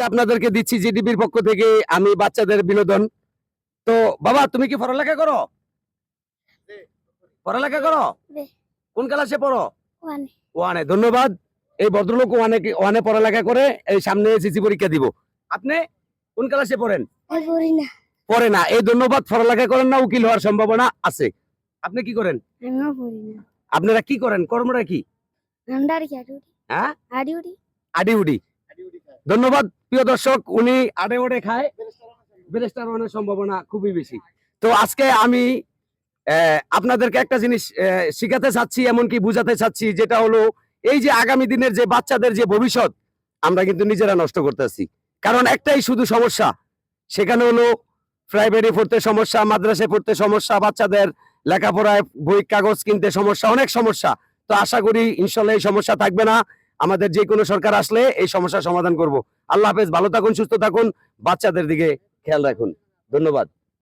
আজকে আপনাদেরকে দিচ্ছি জিডিপির পক্ষ থেকে আমি বাচ্চাদের বিনোদন। তো বাবা তুমি কি পড়ালেখা করো? পড়ালেখা করো? কোন ক্লাসে পড়ো? ওয়ানে। ধন্যবাদ। এই ভদ্রলোক ওয়ানে ওয়ানে পড়ালেখা করে এই সামনে এসএসসি পরীক্ষা দিব। আপনি কোন ক্লাসে পড়েন? পড়ি না। পড়ে না। এই ধন্যবাদ পড়ালেখা করেন না উকিল হওয়ার সম্ভাবনা আছে। আপনি কি করেন? আপনারা কি করেন? কর্মটা কি? হ্যাঁ? আডিউডি আডি উডি। ধন্যবাদ প্রিয় দর্শক উনি আডে ওডে খায়। ব্যারিস্টার হওয়ার সম্ভাবনা খুবই বেশি। তো আজকে আমি আপনাদেরকে একটা জিনিস শিখাতে চাচ্ছি এমনকি বুঝাতে চাচ্ছি যেটা হলো এই যে আগামী দিনের যে বাচ্চাদের যে ভবিষ্যৎ আমরা কিন্তু নিজেরা নষ্ট করতেছি। কারণ একটাই শুধু সমস্যা সেখানে হলো প্রাইভেটে পড়তে সমস্যা মাদ্রাসায় পড়তে সমস্যা বাচ্চাদের লেখাপড়ায় বই কাগজ কিনতে সমস্যা অনেক সমস্যা। তো আশা করি ইনশাল্লাহ এই সমস্যা থাকবে না। আমাদের যে কোনো সরকার আসলে এই সমস্যার সমাধান করব। আল্লাহ হাফেজ, ভালো থাকুন, সুস্থ থাকুন, বাচ্চাদের দিকে খেয়াল রাখুন। ধন্যবাদ।